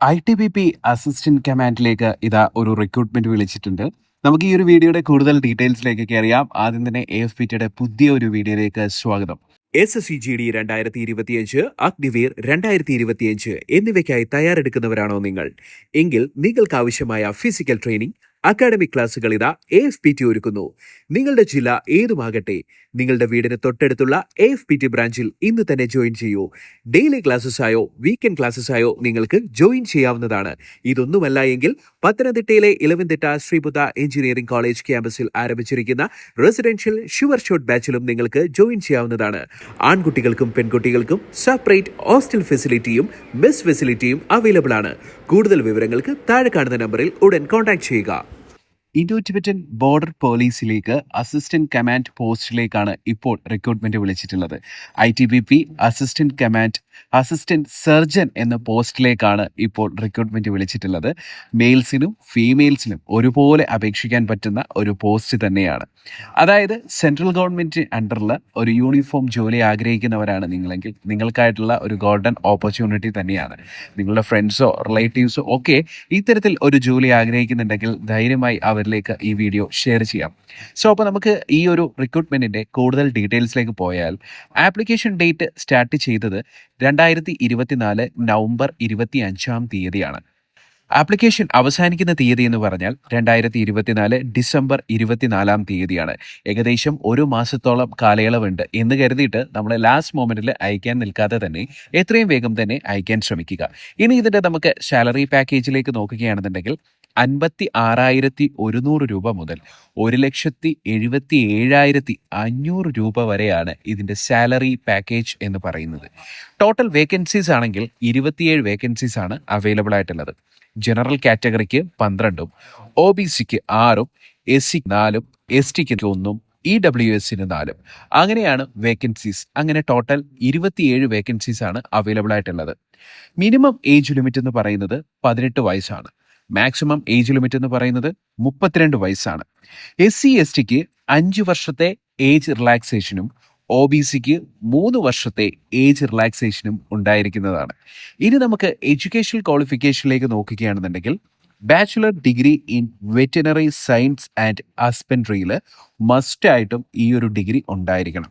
I T B P assistant കമാൻഡിലേക്ക് ഇതാ ഒരു recruitment വിളിച്ചിട്ടുണ്ട്. നമുക്ക് ഈ ഒരു വീഡിയോയുടെ കൂടുതൽ ഡീറ്റെയിൽസിലേക്കൊക്കെ അറിയാം ആദ്യം തന്നെ എ എഫ് പി ടിയുടെ പുതിയ ഒരു വീഡിയോയിലേക്ക് സ്വാഗതം. S S C G D രണ്ടായിരത്തി ഇരുപത്തിയഞ്ച് അഗ്നിവീർ രണ്ടായിരത്തി ഇരുപത്തിയഞ്ച് എന്നിവയ്ക്കായി തയ്യാറെടുക്കുന്നവരാണോ നിങ്ങൾ? എങ്കിൽ നിങ്ങൾക്ക് ആവശ്യമായ ഫിസിക്കൽ ട്രെയിനിങ് അക്കാഡമിക് ക്ലാസുകൾ ഇതാ എ എഫ് പി ടി ഒരുക്കുന്നു. നിങ്ങളുടെ ജില്ല ഏതുമാകട്ടെ നിങ്ങളുടെ വീടിന് തൊട്ടടുത്തുള്ള എ എഫ് പി ടി ബ്രാഞ്ചിൽ ഇന്ന് തന്നെ ജോയിൻ ചെയ്യൂ. ഡെയിലി ക്ലാസ്സസ് ആയോ വീക്കെൻഡ് ക്ലാസ്സസ് ആയോ നിങ്ങൾക്ക് ജോയിൻ ചെയ്യാവുന്നതാണ്. ഇതൊന്നുമല്ല എങ്കിൽ പത്തനംതിട്ടയിലെ ഇലവൻതിട്ട ശ്രീബുദ്ധ എഞ്ചിനീയറിംഗ് കോളേജ് ക്യാമ്പസിൽ ആരംഭിച്ചിരിക്കുന്ന റെസിഡൻഷ്യൽ ഷുവർ ഷോട്ട് ബാച്ചിലും നിങ്ങൾക്ക് ജോയിൻ ചെയ്യാവുന്നതാണ്. ആൺകുട്ടികൾക്കും പെൺകുട്ടികൾക്കും സെപ്പറേറ്റ് ഹോസ്റ്റൽ ഫെസിലിറ്റിയും മെസ് ഫെസിലിറ്റിയും അവൈലബിൾ ആണ് കൂടുതൽ വിവരങ്ങൾക്ക് താഴെ കാണുന്ന നമ്പറിൽ ഉടൻ കോൺടാക്ട് ചെയ്യുക. ഇൻഡോ ടിബറ്റൻ ബോർഡർ പോലീസിലേക്ക് അസിസ്റ്റന്റ് കമാൻഡ് പോസ്റ്റിലേക്കാണ് ഇപ്പോൾ recruitment വിളിച്ചിട്ടുള്ളത്. I T B P assistant command assistant surgeon എന്ന പോസ്റ്റിലേക്കാണ് ഇപ്പോൾ റിക്രൂട്ട്മെന്റ് വിളിച്ചിട്ടുള്ളത്. മെയിൽസിനും ഫീമെയിൽസിനും ഒരുപോലെ അപേക്ഷിക്കാൻ പറ്റുന്ന ഒരു പോസ്റ്റ് തന്നെയാണ്. അതായത് സെൻട്രൽ ഗവൺമെന്റ് അണ്ടറിൽ ഒരു യൂണിഫോം ജോലി ആഗ്രഹിക്കുന്നവരാണ് നിങ്ങളെങ്കിൽ നിങ്ങൾക്കായിട്ടുള്ള ഒരു ഗോൾഡൻ ഓപ്പർച്യൂണിറ്റി തന്നെയാണ്. നിങ്ങളുടെ ഫ്രണ്ട്സോ റിലേറ്റീവ്സോ ഒക്കെ ഇത്തരത്തിൽ ഒരു ജോലി ആഗ്രഹിക്കുന്നുണ്ടെങ്കിൽ ധൈര്യമായി അവരിലേക്ക് ഈ വീഡിയോ ഷെയർ ചെയ്യാം. സോ അപ്പോൾ നമുക്ക് ഈ ഒരു റിക്രൂട്ട്മെന്റിന്റെ കൂടുതൽ ഡീറ്റെയിൽസിലേക്ക് പോയാൽ ആപ്ലിക്കേഷൻ ഡേറ്റ് സ്റ്റാർട്ട് ചെയ്തത് രണ്ടായിരത്തി ഇരുപത്തിനാല് നവംബർ ഇരുപത്തി അഞ്ചാം തീയതിയാണ്. ആപ്ലിക്കേഷൻ അവസാനിക്കുന്ന തീയതി എന്ന് പറഞ്ഞാൽ രണ്ടായിരത്തി ഇരുപത്തിനാല് ഡിസംബർ ഇരുപത്തിനാലാം തീയതിയാണ്. ഏകദേശം ഒരു മാസത്തോളം കാലയളവുണ്ട് എന്ന് കരുതിയിട്ട് നമ്മൾ ലാസ്റ്റ് മൊമെന്റിൽ അയക്കാൻ നിൽക്കാതെ തന്നെ എത്രയും വേഗം തന്നെ അയക്കാൻ ശ്രമിക്കുക. ഇനി ഇതിന്റെ നമുക്ക് സാലറി പാക്കേജിലേക്ക് നോക്കുകയാണെന്നുണ്ടെങ്കിൽ അൻപത്തി ആറായിരത്തി ഒരുന്നൂറ് രൂപ മുതൽ ഒരു ലക്ഷത്തി എഴുപത്തി ഏഴായിരത്തി അഞ്ഞൂറ് രൂപ വരെയാണ് ഇതിന്റെ സാലറി പാക്കേജ് എന്ന് പറയുന്നത്. ടോട്ടൽ വേക്കൻസീസ് ആണെങ്കിൽ ഇരുപത്തിയേഴ് വേക്കൻസീസ് ആണ് അവൈലബിൾ ആയിട്ടുള്ളത്. ജനറൽ കാറ്റഗറിക്ക് പന്ത്രണ്ടും ഒ ബി സിക്ക് ആറും എസ് സി നാലും എസ് ടിക്ക് ഒന്നും ഇ ഡബ്ല്യു എസിന് നാലും. അങ്ങനെയാണ് വേക്കൻസീസ് അങ്ങനെ ടോട്ടൽ ഇരുപത്തിയേഴ് വേക്കൻസീസ് ആണ് അവൈലബിൾ ആയിട്ടുള്ളത്. മിനിമം ഏജ് ലിമിറ്റ് എന്ന് പറയുന്നത് പതിനെട്ട് വയസ്സാണ്. മാക്സിമം ഏജ് ലിമിറ്റ് എന്ന് പറയുന്നത് മുപ്പത്തിരണ്ട് വയസ്സാണ്. എസ് സി എസ് ടിക്ക് അഞ്ച് വർഷത്തെ ഏജ് റിലാക്സേഷനും ഒ ബി സിക്ക് മൂന്ന് വർഷത്തെ ഏജ് റിലാക്സേഷനും ഉണ്ടായിരിക്കുന്നതാണ്. ഇനി നമുക്ക് എഡ്യൂക്കേഷണൽ ക്വാളിഫിക്കേഷനിലേക്ക് നോക്കുകയാണെന്നുണ്ടെങ്കിൽ bachelor degree in veterinary science and ഹസ്ബൻഡറിയിൽ മസ്റ്റായിട്ടും ഈ ഒരു ഡിഗ്രി ഉണ്ടായിരിക്കണം.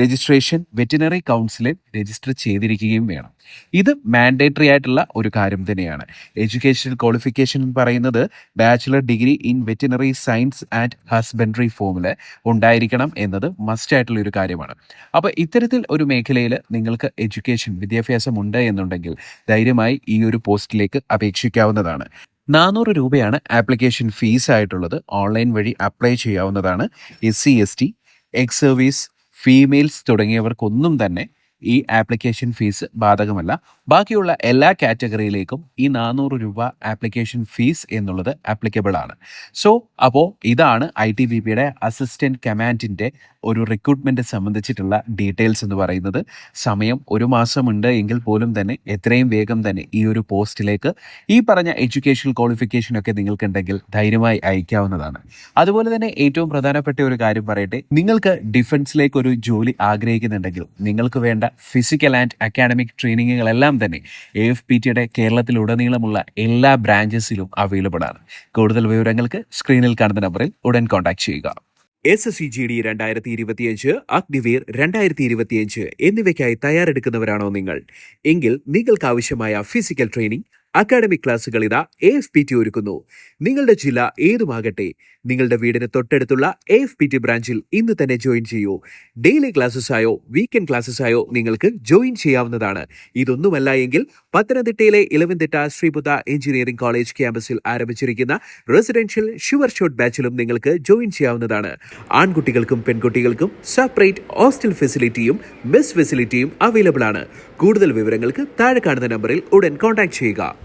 രജിസ്ട്രേഷൻ വെറ്റിനറി കൗൺസിലിൽ രജിസ്റ്റർ ചെയ്തിരിക്കുകയും വേണം. ഇത് മാൻഡേറ്ററി ആയിട്ടുള്ള ഒരു കാര്യം തന്നെയാണ്. എഡ്യൂക്കേഷണൽ ക്വാളിഫിക്കേഷൻ എന്ന് പറയുന്നത് bachelor degree in veterinary science and husbandry ഫോമിൽ ഉണ്ടായിരിക്കണം എന്നത് മസ്റ്റ് ആയിട്ടുള്ള ഒരു കാര്യമാണ്. അപ്പോൾ ഇത്തരത്തിൽ ഒരു മേഖലയിൽ നിങ്ങൾക്ക് എഡ്യൂക്കേഷൻ വിദ്യാഭ്യാസം ഉണ്ട് എന്നുണ്ടെങ്കിൽ ധൈര്യമായി ഈ ഒരു പോസ്റ്റിലേക്ക് അപേക്ഷിക്കാവുന്നതാണ്. നാനൂറ് രൂപയാണ് ആപ്ലിക്കേഷൻ ഫീസ് ആയിട്ടുള്ളത്. ഓൺലൈൻ വഴി അപ്ലൈ ചെയ്യാവുന്നതാണ്. S C S T ex service females തുടങ്ങിയവർക്കൊന്നും തന്നെ ഈ ആപ്ലിക്കേഷൻ ഫീസ് ബാധകമല്ല. ബാക്കിയുള്ള എല്ലാ കാറ്റഗറിയിലേക്കും ഈ നാനൂറ് രൂപ ആപ്ലിക്കേഷൻ ഫീസ് എന്നുള്ളത് ആപ്ലിക്കബിൾ ആണ്. സോ അപ്പോൾ ഇതാണ് ഐ ടി ബി പിയുടെ അസിസ്റ്റന്റ് കമാൻഡിന്റെ ഒരു റിക്രൂട്ട്മെന്റ് സംബന്ധിച്ചിട്ടുള്ള ഡീറ്റെയിൽസ് എന്ന് പറയുന്നത്. സമയം ഒരു മാസമുണ്ട് എങ്കിൽ പോലും തന്നെ എത്രയും വേഗം തന്നെ ഈ ഒരു പോസ്റ്റിലേക്ക് ഈ പറഞ്ഞ എഡ്യൂക്കേഷണൽ ക്വാളിഫിക്കേഷൻ ഒക്കെ നിങ്ങൾക്കുണ്ടെങ്കിൽ ധൈര്യമായി അയക്കാവുന്നതാണ്. അതുപോലെ തന്നെ ഏറ്റവും പ്രധാനപ്പെട്ട ഒരു കാര്യം പറയട്ടെ. നിങ്ങൾക്ക് ഡിഫൻസിലേക്ക് ഒരു ജോലി ആഗ്രഹിക്കുന്നുണ്ടെങ്കിൽ നിങ്ങൾക്ക് വേണ്ട ഫിസിക്കൽ ആൻഡ് അക്കാഡമിക് ട്രെയിനിങ്ങുകളെല്ലാം തന്നെ എ എഫ് പി ടിയുടെ കേരളത്തിലുടനീളമുള്ള എല്ലാ ബ്രാഞ്ചസിലും അവൈലബിൾ ആണ്. കൂടുതൽ വിവരങ്ങൾക്ക് സ്ക്രീനിൽ കാണുന്ന നമ്പറിൽ ഉടൻ കോൺടാക്ട് ചെയ്യുക. S S C G D രണ്ടായിരത്തി ഇരുപത്തിയഞ്ച് അഗ്നിവീർ രണ്ടായിരത്തി ഇരുപത്തിയഞ്ച് എന്നിവയ്ക്കായി തയ്യാറെടുക്കുന്നവരാണോ നിങ്ങൾ? എങ്കിൽ നിങ്ങൾക്ക് ആവശ്യമായ ഫിസിക്കൽ ട്രെയിനിങ് അക്കാഡമിക് ക്ലാസുകൾ ഇതാ എ എഫ് പി ടി ഒരുക്കുന്നു. നിങ്ങളുടെ ജില്ല ഏതുമാകട്ടെ നിങ്ങളുടെ വീടിന് തൊട്ടടുത്തുള്ള എ എഫ് പി ടി ബ്രാഞ്ചിൽ ഇന്ന് തന്നെ ജോയിൻ ചെയ്യൂ. ഡെയിലി ക്ലാസ്സസ് ആയോ വീക്കെൻഡ് ക്ലാസ്സസ് ആയോ നിങ്ങൾക്ക് ജോയിൻ ചെയ്യാവുന്നതാണ്. ഇതൊന്നുമല്ല എങ്കിൽ പത്തനംതിട്ടയിലെ ഇലവൻതിട്ട ശ്രീബുദ്ധ എഞ്ചിനീയറിംഗ് കോളേജ് ക്യാമ്പസിൽ ആരംഭിച്ചിരിക്കുന്ന റെസിഡൻഷ്യൽ ഷുവർ ഷോട്ട് ബാച്ചിലും നിങ്ങൾക്ക് ജോയിൻ ചെയ്യാവുന്നതാണ്. ആൺകുട്ടികൾക്കും പെൺകുട്ടികൾക്കും സെപ്പറേറ്റ് ഹോസ്റ്റൽ ഫെസിലിറ്റിയും മെസ് ഫെസിലിറ്റിയും അവൈലബിൾ ആണ്. കൂടുതൽ വിവരങ്ങൾക്ക് താഴെ കാണുന്ന നമ്പറിൽ ഉടൻ കോൺടാക്ട് ചെയ്യുക.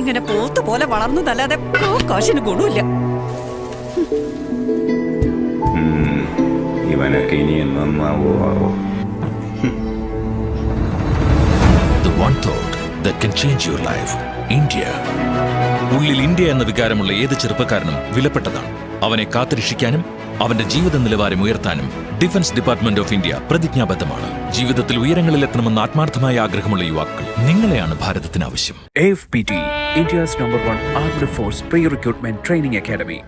ഇങ്ങനെ പോത്ത് പോലെ വളർന്നതല്ലാതെ കാശിന് ഗുണമില്ല. ഇവനൊക്കെ ഇനി നന്നാവോ ആവോ The one thought that can change your life. India. ഉള്ളിൽ ഇന്ത്യ എന്ന വികാരമുള്ള ഏത് ചെറുപ്പക്കാരനും വിലപ്പെട്ടതാണ് അവനെ കാത്തുരക്ഷിക്കാനും അവന്റെ ജീവിത നിലവാരം ഉയർത്താനും ഡിഫൻസ് ഡിപ്പാർട്ട്മെന്റ് ഓഫ് ഇന്ത്യ പ്രതിജ്ഞാബദ്ധമാണ് ജീവിതത്തിൽ ഉയരങ്ങളിൽ എത്തണമെന്ന് ആത്മാർത്ഥമായ ആഗ്രഹമുള്ള യുവാക്കൾ നിങ്ങളെയാണ് ഭാരതത്തിന് ആവശ്യം number one armed force pre recruitment training academy.